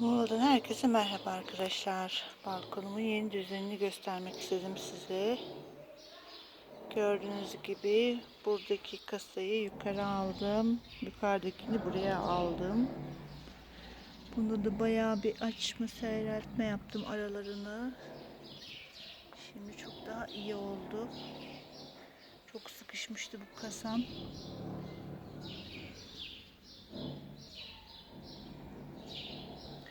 Muğla'dan herkese merhaba arkadaşlar. Balkonumun yeni düzenini göstermek istedim size. Gördüğünüz gibi buradaki kasayı yukarı aldım. Yukarıdakini buraya aldım. Bunda da bayağı bir açma seyreltme yaptım aralarını. Şimdi çok daha iyi oldu. Çok sıkışmıştı bu kasam.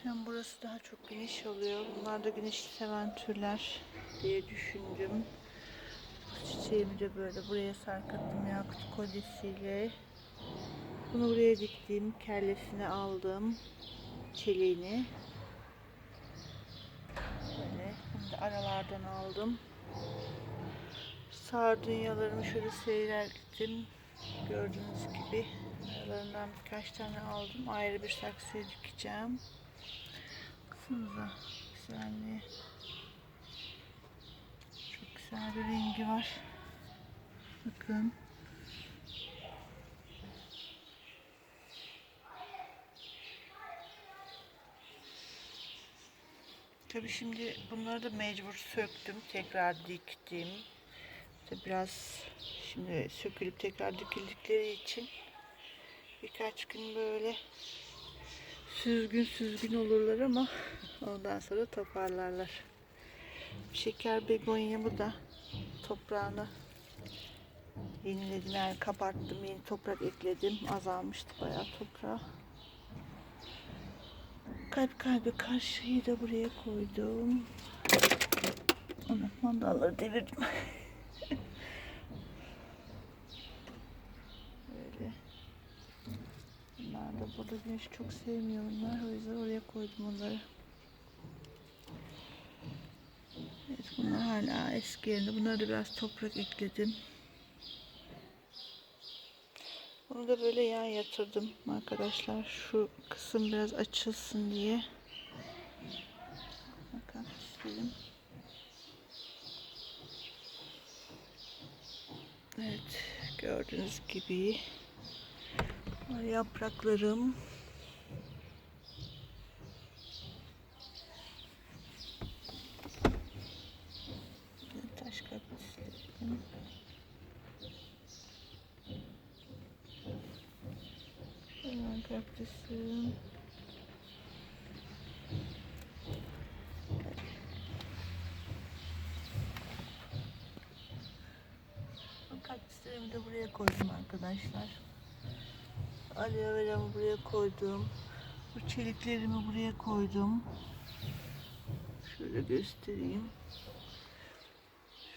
Hem burası daha çok geniş oluyor. Bunlar da güneş seven türler diye düşündüm. Bu çiçeğimi de böyle buraya sarkıttım yakut kolyesiyle. Bunu buraya diktim. Kellesini aldım. Çeliğini. Böyle. Bunu da aralardan aldım. Sardunyalarımı şöyle seyrelttim. Gördüğünüz gibi aralarından birkaç tane aldım. Ayrı bir saksıya dikeceğim. Baksanıza güzelliği. Çok güzel bir rengi var. Bakın. Tabii şimdi bunları da mecbur söktüm. Tekrar diktim. İşte biraz şimdi sökülüp tekrar dikildikleri için birkaç gün böyle süzgün süzgün olurlar ama ondan sonra toparlarlar. Şeker begonyamı da toprağını yeniledim yani kabarttım yeni toprak ekledim azalmıştı bayağı toprağı. Kalp kalbe karşıyı da buraya koydum. Ana mandalları devirdim. Böyle. Bunlar da burada güneş çok sevmiyor bunlar. O yüzden oraya koydum onları. Evet bunlar hala eski yerinde. Bunlara da biraz toprak ekledim. Bunu da böyle yan yatırdım arkadaşlar. Şu kısım biraz açılsın diye. Bakın istedim. Evet gördüğünüz gibi Yapraklarım. Taş kaktüslerim. Kaktüsüm. Kaktüslerimi de buraya koydum arkadaşlar. Aloe vera'mı buraya koydum. Bu çeliklerimi buraya koydum. Şöyle göstereyim.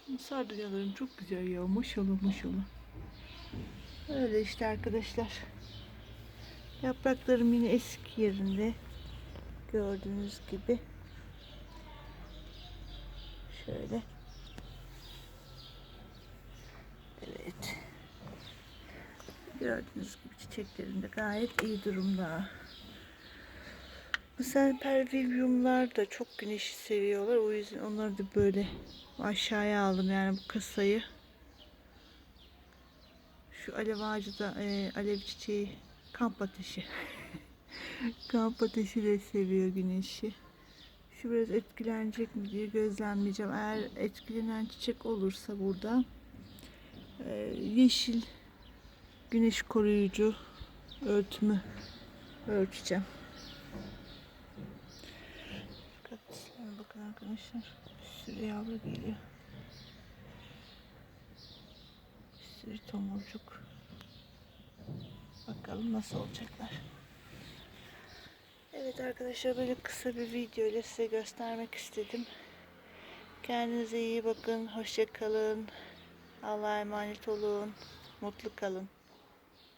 Şu sardunyalarım çok güzel ya. Maşallah maşallah. Öyle işte arkadaşlar. Yapraklarım yine eski yerinde. Gördüğünüz gibi. Şöyle. Evet. Gördüğünüz gibi çiçeklerim de gayet iyi durumda. Mesela pervivyumlar da çok güneşi seviyorlar. O yüzden onları da böyle aşağıya aldım yani bu kasayı. Şu alev ağacı da e, alev çiçeği kamp ateşi. kamp ateşi de seviyor güneşi. Şu biraz etkilenecek mi diye gözlemleyeceğim. Eğer etkilenen çiçek olursa burada e, yeşil güneş koruyucu örtümü örteceğim. Kaktüslerine bakın arkadaşlar. Bir sürü yavru geliyor. Bir sürü tomurcuk. Bakalım nasıl olacaklar. Evet arkadaşlar böyle kısa bir video ile size göstermek istedim. Kendinize iyi bakın. Hoşça kalın. Allah'a emanet olun. Mutlu kalın.